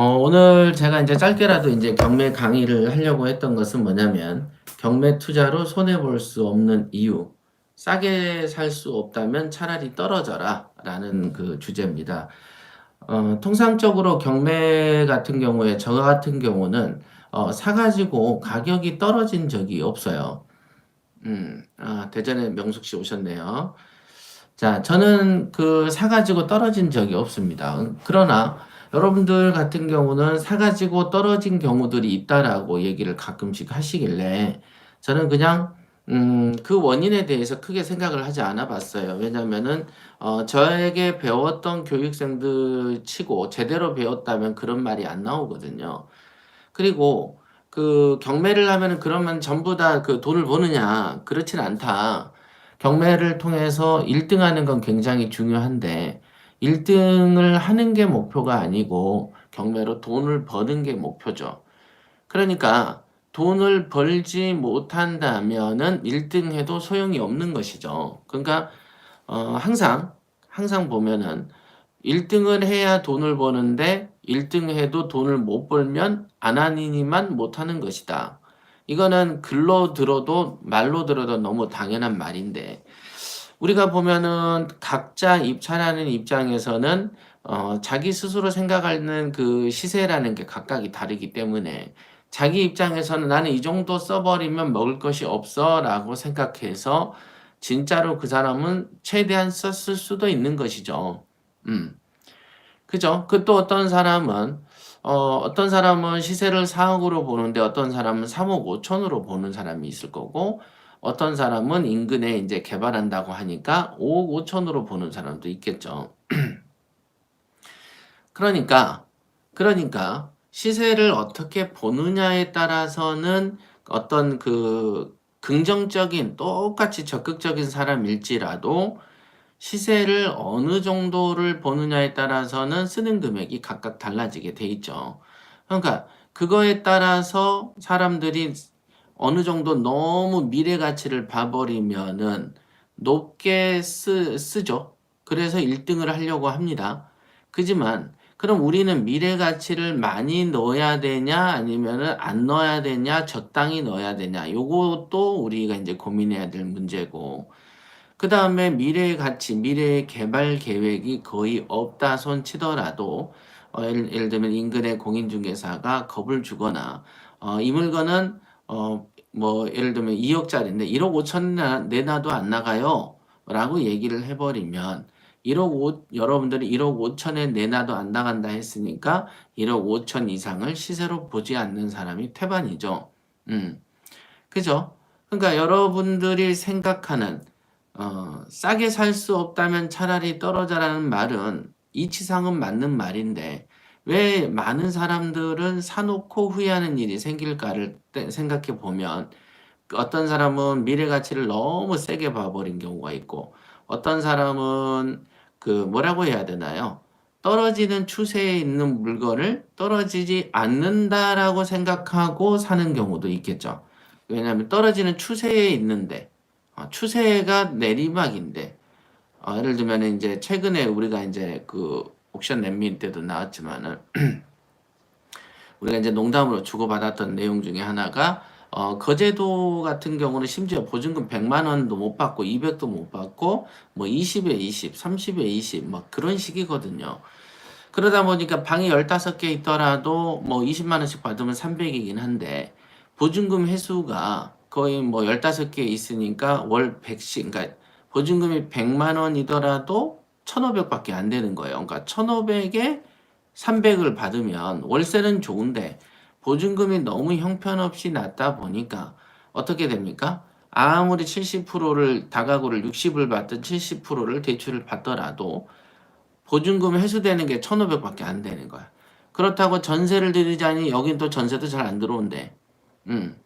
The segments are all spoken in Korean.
어, 오늘 제가 이제 짧게라도 이제 경매 강의를 하려고 했던 것은 뭐냐면 경매 투자로 손해 볼 수 없는 이유, 싸게 살 수 없다면 차라리 떨어져라 라는 그 주제입니다. 어, 통상적으로 경매 같은 경우에 저 같은 경우는 어, 사가지고 가격이 떨어진 적이 없어요. 음, 아, 대전에 명숙 씨 오셨네요. 자, 저는 그 사가지고 떨어진 적이 없습니다. 그러나 여러분들 같은 경우는 사가지고 떨어진 경우들이 있다라고 얘기를 가끔씩 하시길래 저는 그냥 음, 그 원인에 대해서 크게 생각을 하지 않아 봤어요. 왜냐면은 어, 저에게 배웠던 교육생들 치고 제대로 배웠다면 그런 말이 안 나오거든요. 그리고 그 경매를 하면은 그러면 전부 다 그 돈을 버느냐? 그렇진 않다. 경매를 통해서 1등 하는 건 굉장히 중요한데 1등을 하는 게 목표가 아니고 경매로 돈을 버는 게 목표죠. 그러니까 돈을 벌지 못한다면은 1등 해도 소용이 없는 것이죠. 그러니까 어, 항상 항상 보면은 1등을 해야 돈을 버는데 1등 해도 돈을 못 벌면 안 하니만 못 하는 것이다. 이거는 글로 들어도 말로 들어도 너무 당연한 말인데 우리가 보면은 각자 입찰하는 입장에서는 어, 자기 스스로 생각하는 그 시세라는 게 각각이 다르기 때문에 자기 입장에서는 나는 이 정도 써버리면 먹을 것이 없어 라고 생각해서 진짜로 그 사람은 최대한 썼을 수도 있는 것이죠. 음. 그죠? 그 또 어떤 사람은 어, 어떤 사람은 시세를 4억으로 보는데 어떤 사람은 3억 5천으로 보는 사람이 있을 거고 어떤 사람은 인근에 이제 개발한다고 하니까 5억 5천으로 보는 사람도 있겠죠. 그러니까 그러니까 시세를 어떻게 보느냐에 따라서는 어떤 그 긍정적인 똑같이 적극적인 사람일지라도 시세를 어느 정도를 보느냐에 따라서는 쓰는 금액이 각각 달라지게 돼 있죠. 그러니까 그거에 따라서 사람들이 어느 정도 너무 미래 가치를 봐버리면은 높게 쓰, 쓰죠. 그래서 1등을 하려고 합니다. 그지만 그럼 우리는 미래 가치를 많이 넣어야 되냐 아니면은 안 넣어야 되냐 적당히 넣어야 되냐 요것도 우리가 이제 고민해야 될 문제고 그 다음에 미래의 가치, 미래의 개발 계획이 거의 없다 손 치더라도 어, 예를, 예를 들면 인근의 공인중개사가 겁을 주거나 어, 이 물건은 어, 뭐 예를 들면 2억짜리인데 1억 5천 내놔도 안 나가요 라고 얘기를 해버리면 1억 5, 여러분들이 1억 5천에 내놔도 안 나간다 했으니까 1억 5천 이상을 시세로 보지 않는 사람이 태반이죠. 음. 그죠? 그러니까 여러분들이 생각하는 어, 싸게 살 수 없다면 차라리 떨어져라는 말은 이치상은 맞는 말인데 왜 많은 사람들은 사놓고 후회하는 일이 생길까를 생각해 보면 어떤 사람은 미래 가치를 너무 세게 봐버린 경우가 있고 어떤 사람은 그 뭐라고 해야 되나요? 떨어지는 추세에 있는 물건을 떨어지지 않는다라고 생각하고 사는 경우도 있겠죠. 왜냐하면 떨어지는 추세에 있는데 어, 추세가 내리막인데 어, 예를 들면 이제 최근에 우리가 이제 그 옥션 랜민 때도 나왔지만은 우리가 이제 농담으로 주고받았던 내용 중에 하나가 어, 거제도 같은 경우는 심지어 보증금 100만 원도 못 받고 200도 못 받고 뭐 20에 20, 30에 20 막 그런 식이거든요. 그러다 보니까 방이 15개 있더라도 뭐 20만 원씩 받으면 300이긴 한데 보증금 회수가 거의 뭐 15개 있으니까 월 100씩, 그러니까 보증금이 100만 원이더라도 1,500밖에 안 되는 거예요. 그러니까 1,500에 300을 받으면 월세는 좋은데 보증금이 너무 형편없이 낮다 보니까 어떻게 됩니까? 아무리 70%를 다가구를 60을 받든 70%를 대출을 받더라도 보증금 회수되는 게 1,500밖에 안 되는 거야. 그렇다고 전세를 들이자니 여긴 또 전세도 잘 안 들어온대. 음.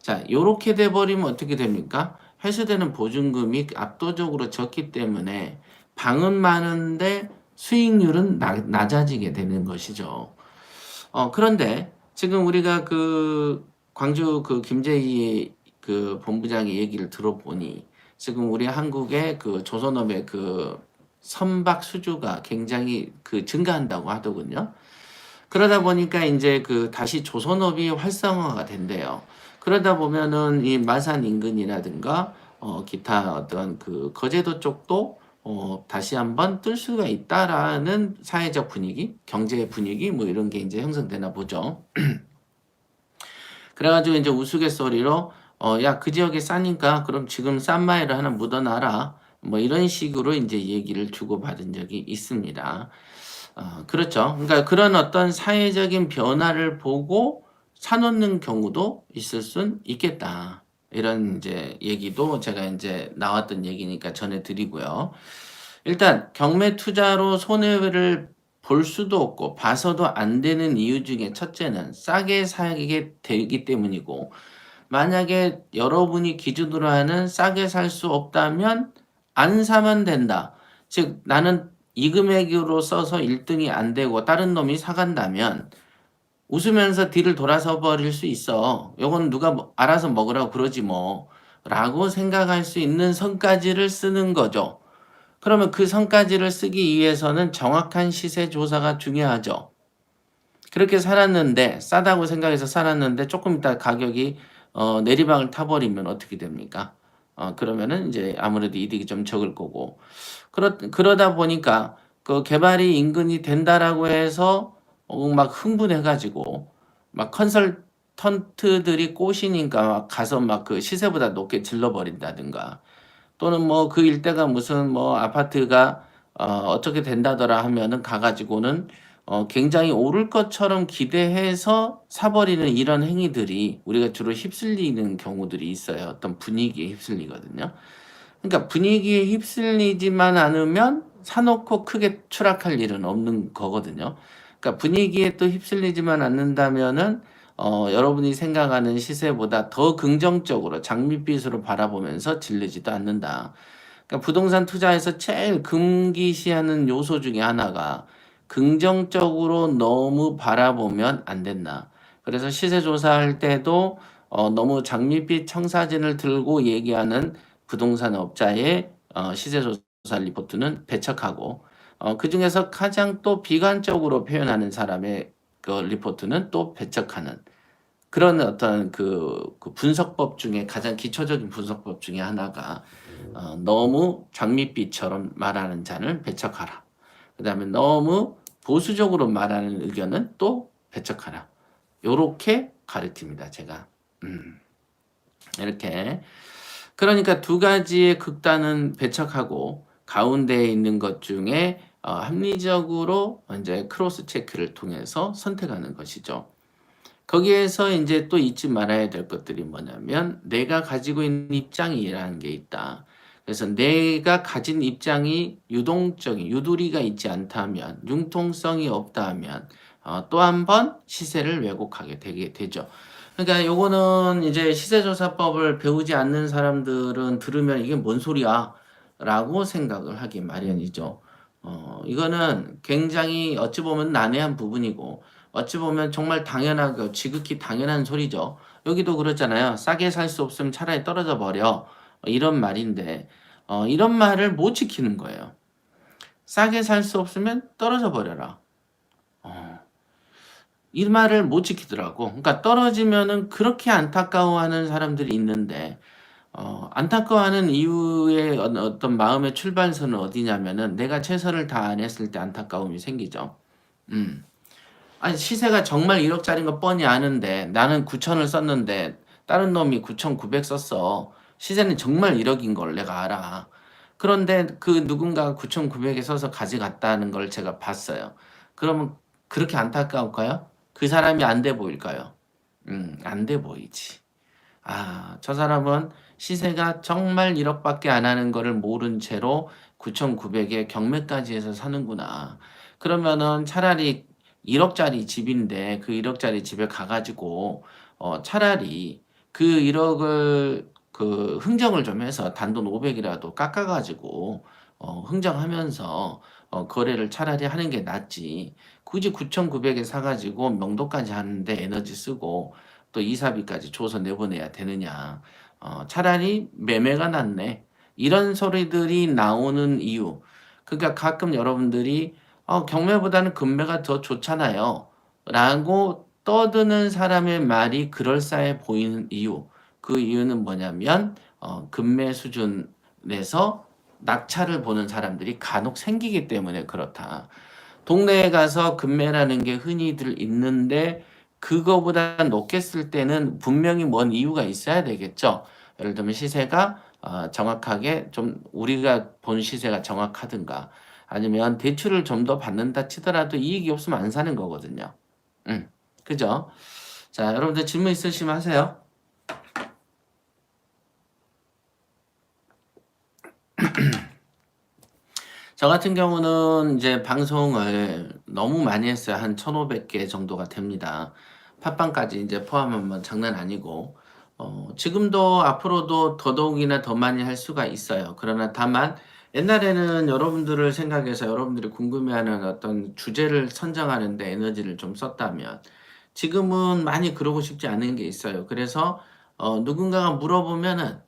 자, 요렇게 돼 버리면 어떻게 됩니까? 회수되는 보증금이 압도적으로 적기 때문에 방은 많은데 수익률은 나, 낮아지게 되는 것이죠. 어, 그런데 지금 우리가 그 광주 그 김재희 그 본부장의 얘기를 들어보니 지금 우리 한국의 그 조선업의 그 선박 수주가 굉장히 그 증가한다고 하더군요. 그러다 보니까 이제 그 다시 조선업이 활성화가 된대요. 그러다 보면은 이 마산 인근이라든가 어 기타 어떤 그 거제도 쪽도 어 다시 한번 뜰 수가 있다라는 사회적 분위기, 경제 분위기 뭐 이런 게 이제 형성되나 보죠. 그래가지고 이제 우스갯소리로 어 야 그 지역에 싸니까 그럼 지금 싼 마이를 하나 묻어놔라 뭐 이런 식으로 이제 얘기를 주고받은 적이 있습니다. 어, 그렇죠. 그러니까 그런 어떤 사회적인 변화를 보고 사놓는 경우도 있을 순 있겠다. 이런 이제 얘기도 제가 이제 나왔던 얘기니까 전해드리고요. 일단 경매 투자로 손해를 볼 수도 없고 봐서도 안 되는 이유 중에 첫째는 싸게 사게 되기 때문이고 만약에 여러분이 기준으로 하는 싸게 살 수 없다면 안 사면 된다. 즉 나는 이 금액으로 써서 1등이 안 되고 다른 놈이 사간다면 웃으면서 뒤를 돌아서 버릴 수 있어. 요건 누가 뭐 알아서 먹으라고 그러지 뭐. 라고 생각할 수 있는 선까지를 쓰는 거죠. 그러면 그 선까지를 쓰기 위해서는 정확한 시세 조사가 중요하죠. 그렇게 살았는데 싸다고 생각해서 살았는데 조금 있다 가격이 어, 내리막을 타버리면 어떻게 됩니까? 어, 그러면은 이제 아무래도 이득이 좀 적을 거고 그러, 그러다 보니까 그 개발이 인근이 된다라고 해서 어, 막 흥분해가지고 막 컨설턴트들이 꼬시니까 막 가서 막 그 시세보다 높게 질러버린다든가 또는 뭐 그 일대가 무슨 뭐 아파트가 어, 어떻게 된다더라 하면은 가가지고는 어, 굉장히 오를 것처럼 기대해서 사버리는 이런 행위들이 우리가 주로 휩쓸리는 경우들이 있어요. 어떤 분위기에 휩쓸리거든요. 그러니까 분위기에 휩쓸리지만 않으면 사놓고 크게 추락할 일은 없는 거거든요. 그러니까 분위기에 또 휩쓸리지만 않는다면은 어, 여러분이 생각하는 시세보다 더 긍정적으로 장밋빛으로 바라보면서 질르지도 않는다. 그러니까 부동산 투자에서 제일 금기시하는 요소 중에 하나가 긍정적으로 너무 바라보면 안 된다. 그래서 시세 조사할 때도 어, 너무 장밋빛 청사진을 들고 얘기하는 부동산 업자의 어, 시세 조사 리포트는 배척하고 어, 그 중에서 가장 또 비관적으로 표현하는 사람의 그 리포트는 또 배척하는 그런 어떤 그, 그 분석법 중에 가장 기초적인 분석법 중에 하나가 어, 너무 장밋빛처럼 말하는 자는 배척하라. 그 다음에 너무 보수적으로 말하는 의견은 또 배척하라. 요렇게 가르칩니다, 제가. 음. 이렇게. 그러니까 두 가지의 극단은 배척하고 가운데에 있는 것 중에 어, 합리적으로 이제 크로스 체크를 통해서 선택하는 것이죠. 거기에서 이제 또 잊지 말아야 될 것들이 뭐냐면 내가 가지고 있는 입장이라는 게 있다. 그래서 내가 가진 입장이 유동적인 유두리가 있지 않다면 융통성이 없다면 어, 또 한 번 시세를 왜곡하게 되게 되죠. 그러니까 요거는 이제 시세조사법을 배우지 않는 사람들은 들으면 이게 뭔 소리야 라고 생각을 하기 마련이죠. 어, 이거는 굉장히 어찌 보면 난해한 부분이고 어찌 보면 정말 당연하고 지극히 당연한 소리죠. 여기도 그렇잖아요. 싸게 살 수 없으면 차라리 떨어져 버려. 이런 말인데 어, 이런 말을 못 지키는 거예요. 싸게 살 수 없으면 떨어져 버려라. 어, 이 말을 못 지키더라고. 그러니까 떨어지면은 그렇게 안타까워하는 사람들이 있는데 어, 안타까워하는 이유의 어- 어떤 마음의 출발선은 어디냐면은 내가 최선을 다 안 했을 때 안타까움이 생기죠. 음. 아니 시세가 정말 1억짜리인 거 뻔히 아는데 나는 9천을 썼는데 다른 놈이 9,900 썼어. 시세는 정말 1억인 걸 내가 알아. 그런데 그 누군가가 9,900에 써서 가져갔다는 걸 제가 봤어요. 그러면 그렇게 안타까울까요? 그 사람이 안 돼 보일까요? 음, 안 돼 보이지. 아, 저 사람은 시세가 정말 1억밖에 안 하는 거를 모른 채로 9,900에 경매까지 해서 사는구나. 그러면은 차라리 1억짜리 집인데 그 1억짜리 집에 가가지고 어, 차라리 그 1억을 그 흥정을 좀 해서 단돈 500이라도 깎아가지고 어, 흥정하면서 어, 거래를 차라리 하는 게 낫지. 굳이 9,900에 사가지고 명도까지 하는데 에너지 쓰고 또 이사비까지 줘서 내보내야 되느냐. 어, 차라리 매매가 낫네. 이런 소리들이 나오는 이유. 그러니까 가끔 여러분들이 어, 경매보다는 금매가 더 좋잖아요. 라고 떠드는 사람의 말이 그럴싸해 보이는 이유. 그 이유는 뭐냐면 어, 금매 수준에서 낙찰을 보는 사람들이 간혹 생기기 때문에 그렇다. 동네에 가서 금매라는 게 흔히들 있는데 그거보다 쓸 때는 분명히 뭔 이유가 있어야 되겠죠. 예를 들면 시세가 어, 정확하게 좀 우리가 본 시세가 정확하든가 아니면 대출을 좀 더 받는다 치더라도 이익이 없으면 안 사는 거거든요. 음, 그죠? 자, 여러분들 질문 있으시면 하세요. 저 같은 경우는 이제 방송을 너무 많이 했어요. 한 1500개 정도가 됩니다. 팟빵까지 이제 포함하면 장난 아니고, 어, 지금도 앞으로도 더더욱이나 더 많이 할 수가 있어요. 그러나 다만, 옛날에는 여러분들을 생각해서 여러분들이 궁금해하는 어떤 주제를 선정하는데 에너지를 좀 썼다면, 지금은 많이 그러고 싶지 않은 게 있어요. 그래서, 어, 누군가가 물어보면은,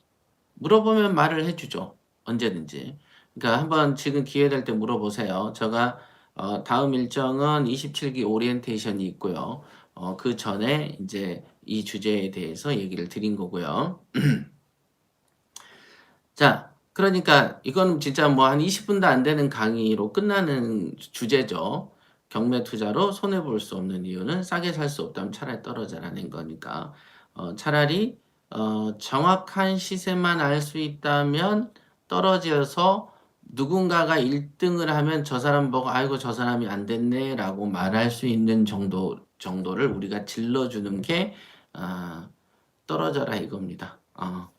물어보면 말을 해주죠. 언제든지. 그러니까 한번 지금 기회 될 때 물어보세요. 제가 어, 다음 일정은 27기 오리엔테이션이 있고요. 어, 그 전에 이제 이 주제에 대해서 얘기를 드린 거고요. 자, 그러니까 이건 진짜 뭐 한 20분도 안 되는 강의로 끝나는 주제죠. 경매 투자로 손해 볼 수 없는 이유는 싸게 살 수 없다면 차라리 떨어져라는 거니까 어, 차라리 어, 정확한 시세만 알 수 있다면 떨어져서 누군가가 1등을 하면 저 사람 보고 아이고 저 사람이 안 됐네라고 말할 수 있는 정도 정도를 우리가 질러주는 게 아, 떨어져라 이겁니다. 어,